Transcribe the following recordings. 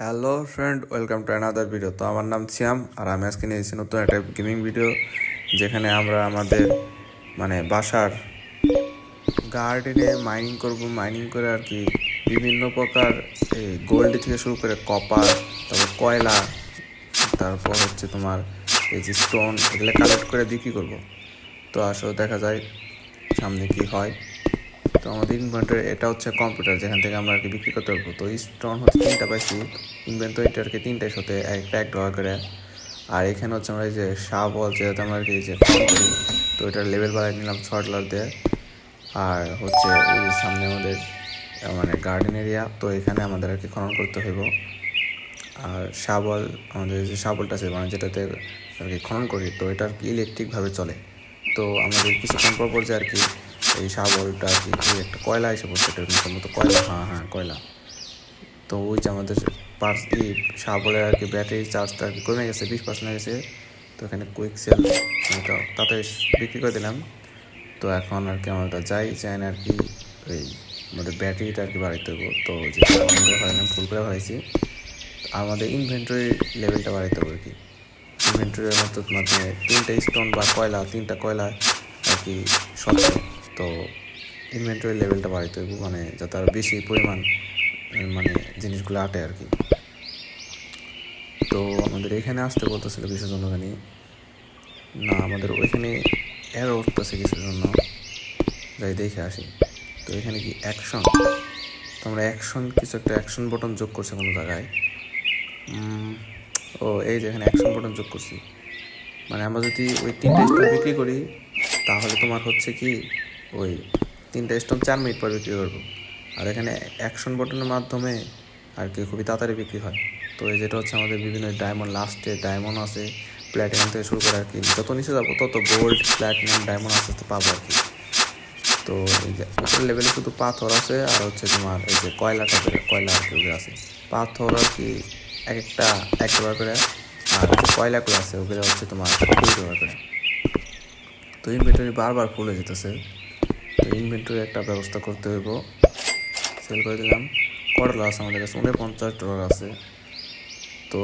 Hello friend welcome to another video তো আমার নাম সিয়াম আর আমি আজকে নিয়েছি নতুন একটা গেমিং ভিডিও যেখানে আমরা আমাদের মানে বাসার গার্ডেনে মাইনিং করব। মাইনিং করে আর কি বিভিন্ন প্রকার এই গোল্ড থেকে শুরু করে কপার তারপর কয়লা, তারপর হচ্ছে তোমার এই যে স্টোন এগুলো কালেক্ট করে বিক্রি করব। তো আসলে দেখা যায় সামনে কি হয়। তো আমাদের ইনভেন্টরি এটা হচ্ছে কম্পিউটার যেখান থেকে আমরা আর কি বিক্রি করতে পারব। তো স্টোন হচ্ছে তিনটা পাইছি কি তিনটার সাথে একটা এক ডলার করে। আর এখানে হচ্ছে আমরা এই যে শাবল যেহেতু আমরা আর কি এই যে তো এটার লেভেল বাড়াই নিলাম ছয় ডলার দিয়ে। আর হচ্ছে ওই সামনে আমাদের মানে গার্ডেন এরিয়া তো এখানে আমাদের আর কি খনন করতে হইব। আর শাবল আমাদের যে শাবলটা আছে মানে যেটাতে আর কি খনন করি, তো এটা আর কি ইলেকট্রিকভাবে চলে। তো আমাদের কিছুক্ষণ পর পর যে আর কি এই শাবলটা আর কি একটা কয়লা এসে পড়ছে, এটা সম্ভবত কয়লা। হ্যাঁ হ্যাঁ কয়লা। তো ওই যে আমাদের পার্স, এই শাবলের আর কি ব্যাটারি চার্জটা আর কি কমে গেছে, বিশ পার্সেন্ট হয়ে গেছে তো এখানে কুইক সেল তাতে বিক্রি করে দিলাম। তো এখন আর কি আমরা যাই চাই না আর কি ওই আমাদের ব্যাটারিটা আর কি বাড়াইতে হব। তো যে বাড়াইলাম ফুল করে বাড়াইছি আমাদের ইনভেন্টরি লেভেলটা বাড়াইতে হবে আর কি। ইনভেন্টরির মতো মাধ্যমে তিনটা স্টোন বা কয়লা, তিনটা কয়লা আর কি সত্য তো ইনভেন্টরি লেভেলটা বাড়াইতে হবে মানে যাতে আরও বেশি পরিমাণ মানে জিনিসগুলো আটে আর কি। তো আমাদের এখানে আসতে বলতেছিল কিসের জন্য জানি না, আমাদের ওইখানে এর উঠতেছে কিসের জন্য। যাই দেখে আসি। তো এখানে কি অ্যাকশন তো আমরা অ্যাকশন কিছু একটা অ্যাকশন বটন যোগ করছে কোনো জায়গায়? ও, এই যে এখানে অ্যাকশন বটন যোগ করছি। মানে আমরা যদি ওই তিনটা স্টোন বিক্রি করি, তাহলে তোমার হচ্ছে কি ওই তিনটা স্টোন চার মিনিট পর বিক্রি করব। আর এখানে অ্যাকশন বটনের মাধ্যমে আর কি খুবই তাড়াতাড়ি বিক্রি হয়। তো এই যেটা হচ্ছে আমাদের বিভিন্ন ডায়মন্ড লাস্টে ডায়মন্ড আছে প্ল্যাটিনাম থেকে শুরু করে আর কি, যত নিচে যাব তত গোল্ড প্ল্যাটিনাম ডায়মন্ড আস্তে আস্তে পাবো আর কি। তো এই যে উপরের লেভেলে শুধু পাথর আছে আর হচ্ছে তোমার এই যে কয়লা টাইপের কয়লা আর কি ওগুলো আছে। পাথর আর কি এক একটা এক ডলার করে আর কয়লাগুলো আছে ওগুলো হচ্ছে তোমার দুই করে। তো ইনভেন্টরি বারবার ফুল হয়ে যেতেছে। ইনভেন্টরি একটা ব্যবস্থা করতে হইব। সেল করে দিলাম। ডলার আছে আমাদের কাছে উনপঞ্চাশ ডলার আছে। তো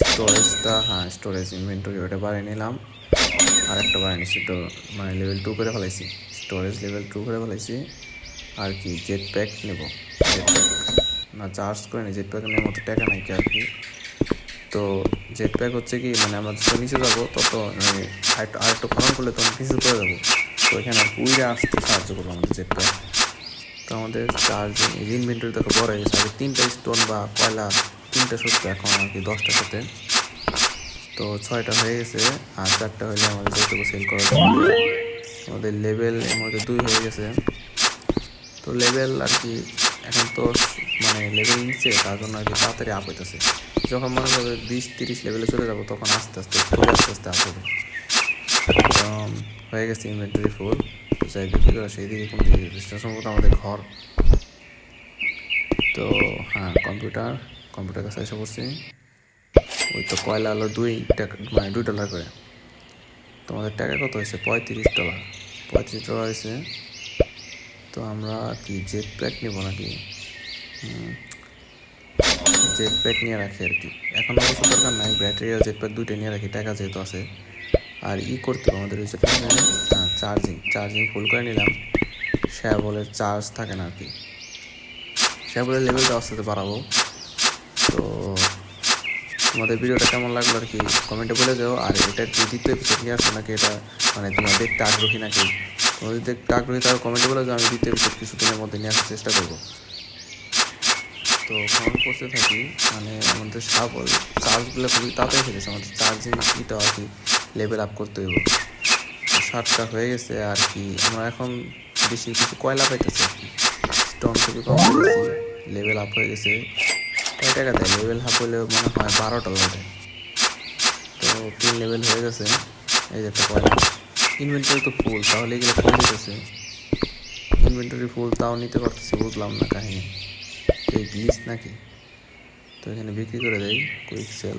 স্টোরেজটা হ্যাঁ স্টোরেজ ইনভেন্টরি ওটা বাড়িয়ে নিলাম। আর একটা বাড়িয়ে নিচ্ছি তো মানে লেভেল টু করে ফেলাইছি। স্টোরেজ লেভেল টু করে ফেলাইছি। আর কি জেট প্যাক নেব। জেট প্যাক না চার্জ করে নি জেট প্যাক নেওয়ার মতো টাকা নাই কি আর কি। তো জেট প্যাক হচ্ছে কি মানে আমরা যত নিচে যাব, তত মানে আরেকটু আরেকটু খনন করলে তখন কিছু করে যাব। তো এখানে উইরে আসতে সাহায্য করব আমাদের প্যাক তো আমাদের চার্জিং ইনভেন্টরি দেখো বড় হয়ে গেছে। আগে তিনটা স্টোন বা কয়লা, তিনটা সত্য, এখন আর কি দশটার সাথে। তো ছয়টা হয়ে গেছে, আর চারটা হলে আমাদের যেটুকু সেল করা আমাদের লেভেল এর মধ্যে দুই হয়ে গেছে। তো লেভেল আর কি এখন তো মানে লেভেল নিচে, তার জন্য আর কি তাড়াতাড়ি আপ হইতেছে। যখন মনে করবে বিশ, তিরিশ লেভেলে চলে যাব, তখন আস্তে আস্তে আস্তে আস্তে আপ হবে। হয়ে গেছে ইনভেন্টরি ফুল যাই বিক্রি করা সেই দিকে কোন দিকে সম্ভবত আমাদের ঘর। তো হ্যাঁ কম্পিউটার কম্পিউটার কাছে এসে পড়ছি। ওই তো কয়লা হলো দুই টাকা মানে দুই ডলার করে। তোমাদের টাকা কত হয়েছে? পঁয়ত্রিশ ডলার পঁয়ত্রিশ ডলার হয়েছে। তো আমরা কি জেট প্যাক নেব নাকি? জেট প্যাক নিয়ে রাখি আর কি। এখন অবশ্য দরকার নাই। ব্যাটারি আর জেট প্যাক দুইটা নিয়ে রাখি। টাকা যেহেতু আছে। আর ই করতে হবে আমাদের হ্যাঁ চার্জিং চার্জিং ফুল করে নিলাম। শ্যাবলের চার্জ থাকে না আর কি। শ্যাবলের লেভেলটা আস্তে বাড়াবো। তো তোমাদের ভিডিওটা কেমন লাগল আর কি কমেন্টে বলে যাও আর এটা কি দ্বিতীয় এপিসোড নিয়ে আসো নাকি এটা মানে তোমরা দেখতে আগ্রহী নাকি? তোমরা যদি দেখতে আগ্রহী তাহলে কমেন্টে বলে যাও আমি দ্বিতীয় এপিসোড কিছুদিনের মধ্যে নিয়ে আসার চেষ্টা করব। তো কমেন্ট করতে থাকি মানে আমাদের সাবল চার্জগুলো খুবই তাড়াতাড়ি ফেলেছে আমাদের চার্জিং ইটা আর কি লেভেল আপ করতে হইব। সাতটা হয়ে গেছে আর কি। আমরা এখন বেশি কিছু কয়লা পাইতেছি আর কি। স্টোন খুবই কম লেভেল আপ হয়ে গেছে। কয় টাকা লেভেল আপ হলে মনে হয় বারো ডলার তো তিন লেভেল হয়ে গেছে। এই যে একটা কয়লা। ইনভেন্টরি তো ফুল তাহলে এগুলো ফুল দিতেছে। ইনভেন্টরি ফুল তাও নিতে পারতেছি, বুঝলাম না কাহিনী। এই গ্লিস নাকি? তো এখানে বিক্রি করে দেয় কুইক সেল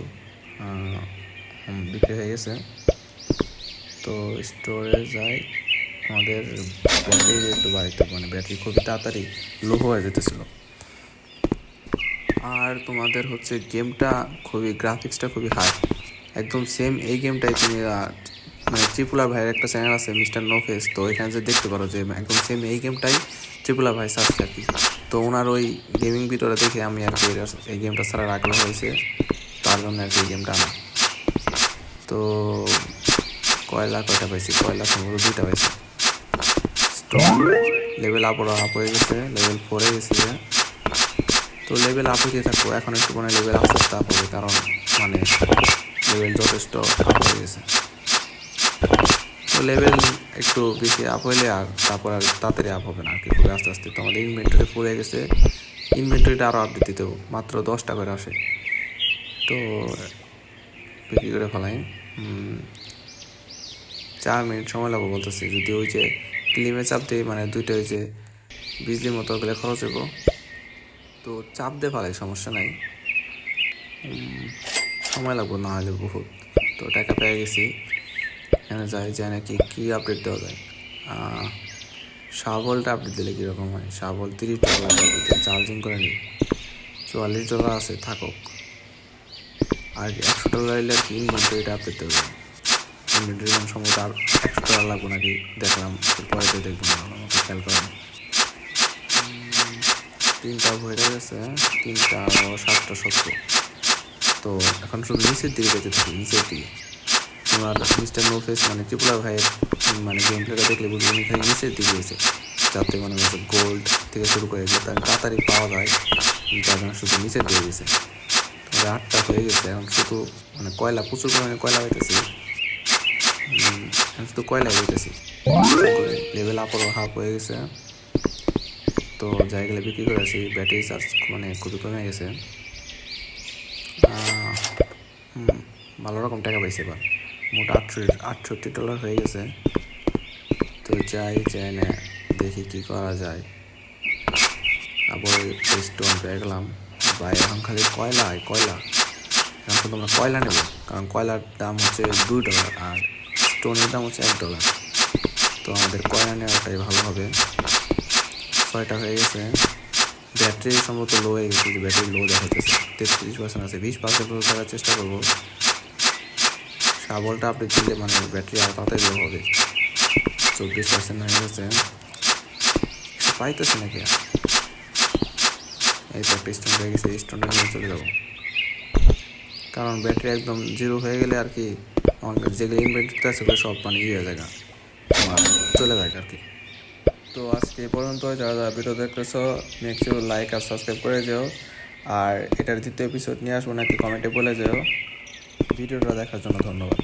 বিক্রি হয়ে গেছে। তো স্টোরে যাই, আমাদের ব্যাটারি একটু বাড়িতে মানে ব্যাটারি খুবই তাড়াতাড়ি লো হয়ে যেতেছিল। আর তোমাদের হচ্ছে গেমটা খুবই গ্রাফিক্সটা খুবই হাই একদম সেম এই গেমটাই তুমি মানে ত্রিপুলা ভাইয়ের একটা চ্যানেল আছে মিস্টার নো ফেস তো এখানে যে দেখতে পারো যে, একদম সেম এই গেমটাই ত্রিপুলা ভাই সার্চ আর তো ওনার ওই গেমিং ভিডিওটা দেখে আমি আর কি এই গেমটা ছাড়ার আগ্রহ হয়েছে। তার জন্য আর কি এই গেমটা আনা। তো কয়লা কয়টা পাইছি? কয়লা সম্ভবত দুইটা পাইছি। লেভেল আপ আপ হয়ে গেছে লেভেল ফোরে গেছি। তো লেভেল আপ হইতে থাকব, এখন একটু মানে লেভেল আস্তে আস্তে আপ হবে, কারণ মানে লেভেল যথেষ্ট আপ হয়ে গেছে। তো লেভেল একটু বেশি আপ হইলে আর তারপর আর তাড়াতাড়ি আপ হবে না, আর কি, খুবই আস্তে আস্তে। তো আমাদের ইনভেন্টরি হয়ে গেছে। ইনভেন্টরিটা আরও আপডেট দিতে মাত্র দশটা করে আসে। তো বিক্রি করে ফেলাই। চার মিনিট সময় লাগবে বলতেছি। যদি ওই যে ক্লিমে চাপ দিয়ে মানে দুইটা ওই যে বিজলির মতো গেলে খরচ হইব। তো চাপ দিয়ে ফেলাই, সমস্যা নাই। সময় লাগবে না হলে বহুত। তো টাকা পেয়ে গেছি। এখানে যাই যায় নাকি কী আপডেট দেওয়া যায়? শাবলটা আপডেট দিলে কীরকম হয়? শাবল তিরিশ ডলার চার্জিং করে নিই চুয়াল্লিশ ডলার আছে, থাকুক। আর একশো ডলার এলে আর কি ইনভেন্টরিটা আপডেট দেবে ইনভেন্টরি দাম সম্ভবত আর একশো ডলার লাগবে নাকি? দেখলাম, পরে তো দেখব না মতো খেয়াল করেন। তিনটা হয়ে গেছে, তিনটা সাতটা সত্তর। তো এখন শুধু নিচের দিকে যেতে থাকি, নিচের দিকে। তোমার মিস্টার নো ফেস মানে ত্রিপুরা ভাইয়ের মানে গেম প্লেটা দেখলে বুঝব উনি খালি নিচের দিকে গেছে। যাতে মানে গোল্ড থেকে শুরু করে তাড়াতাড়ি পাওয়া যায়, যার জন্য শুধু নিচের দিকে গেছে। তবে আটটা হয়ে গেছে, এখন শুধু মানে কয়লা, প্রচুর পরিমাণে কয়লা হইতেছে। এখন শুধু কয়লা হইতেছি। লেভেল আপরও হাফ হয়ে গেছে। তো যাই গেলে বিক্রি করে আসি ব্যাটারি চার্জ মানে খুবই কমে গেছে। ভালো রকম টাকা পাইছে এবার। মোট আটষট্টি আটষট্টি ডলার হয়ে গেছে। তো যাই যাই না দেখি কি করা যায়। আবার স্টোন পেয়ে গেলাম। বা এখন খালি কয়লা হয়, কয়লা। এখন শুধু আমরা কয়লা নেব, কারণ কয়লার দাম হচ্ছে দুই ডলার আর স্টোনের দাম হচ্ছে এক ডলার তো আমাদের কয়লা নেওয়াটাই ভালো হবে। ছয়টা হয়ে গেছে। ব্যাটারি সম্ভবত লো হয়ে গেছে, যে ব্যাটারি লো দেখাতেছে তেত্রিশ পার্সেন্ট আছে, বিশ পার্সেন্ট করার চেষ্টা করব। শাবলটা আপনি দিলে মানে ব্যাটারি আর তাড়াতাড়ি লো হবে। চব্বিশ পার্সেন্ট হয়ে গেছে। পাইতেছে নাকি? এই তো স্টোন হয়ে গেছে স্টোনটা নিয়ে চলে যাব। কারণ ব্যাটারি একদম জিরো হয়ে গেলে আর কি আমার যেগুলো ইনভেন্টরিতে আছে ওগুলো সব মানে ইয়ে হয়ে যায় গা। তোমার চলে যায় আর কি। তো আজকে পর্যন্ত যারা যারা ভিডিও দেখতেছো মেক্সিও লাইক আর সাবস্ক্রাইব করে যেও। আর এটার দ্বিতীয় এপিসোড নিয়ে আসব, নাকি কমেন্টে বলে যেও। ভিডিওটা দেখার জন্য ধন্যবাদ।